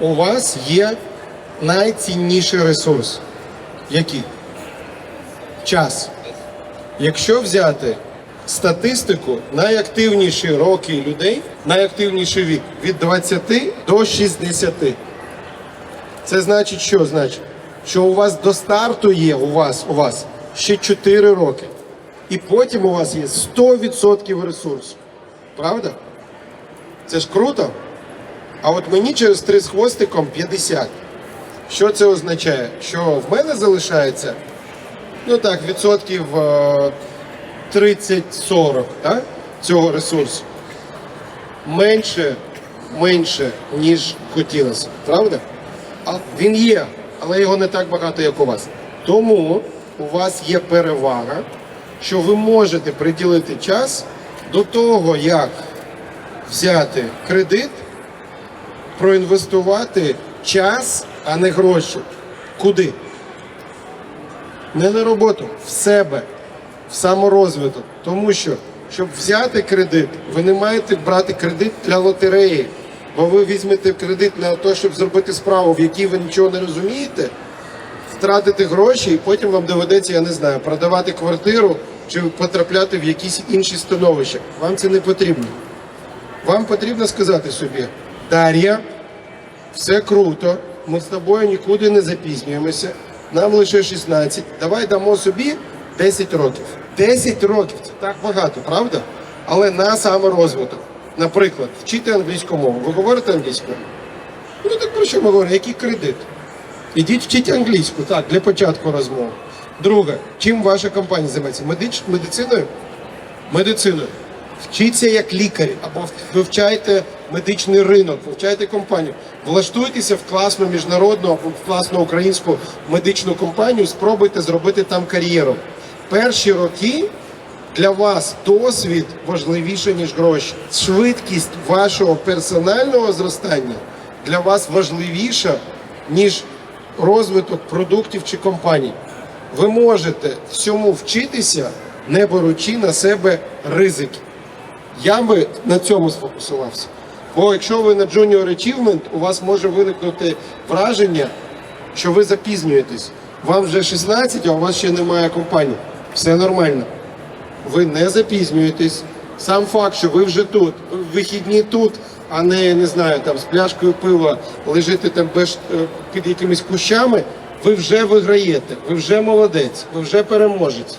У вас є найцінніший ресурс. Який? Час. Якщо взяти статистику, найактивніші роки людей, найактивніший вік від 20 до 60. Це значить, що значить? Що у вас до старту є у вас, у вас ще 4 роки. І потім у вас є 100% ресурсу. Правда? Це ж круто. А от мені через 3 з хвостиком 50. Що це означає? Що в мене залишається, ну так, відсотків е, 30-40 так, цього ресурсу. Менше, менше, ніж хотілося. Правда? А він є, але його не так багато, як у вас. Тому у вас є перевага, що ви можете приділити час до того, як взяти кредит, проінвестувати час, а не гроші. Куди? Не на роботу, в себе, в саморозвиток. Тому що, щоб взяти кредит, ви не маєте брати кредит для лотереї. Бо ви візьмете кредит для того, щоб зробити справу, в якій ви нічого не розумієте, втратити гроші, і потім вам доведеться, я не знаю, продавати квартиру чи потрапляти в якісь інші становища. Вам це не потрібно. Вам потрібно сказати собі, Дар'я, все круто, ми з тобою нікуди не запізнюємося. Нам лише 16. Давай дамо собі 10 років. 10 років це так багато, правда? Але на саморозвиток. Наприклад, вчити англійську мову. Ви говорите англійську? Ну так про що ми говоримо? Який кредит? Ідіть вчіть англійську, так, для початку розмови. Друге, чим ваша компанія займається? Медич... Медициною? Медициною. Вчіться як лікар, або вивчайте медичний ринок, вивчайте компанію. Влаштуйтеся в класну міжнародну або в класну українську медичну компанію, спробуйте зробити там кар'єру. Перші роки для вас досвід важливіше, ніж гроші. Швидкість вашого персонального зростання для вас важливіша, ніж розвиток продуктів чи компаній. Ви можете всьому вчитися, не беручи на себе ризики. Я би на цьому сфокусувався. Бо якщо ви на Junior Achievement, у вас може виникнути враження, що ви запізнюєтесь. Вам вже 16, а у вас ще немає компанії. Все нормально. Ви не запізнюєтесь. Сам факт, що ви вже тут, вихідні тут, а не, не знаю, там з пляшкою пива лежите там без, е, під якимись кущами, ви вже виграєте, ви вже молодець, ви вже переможець.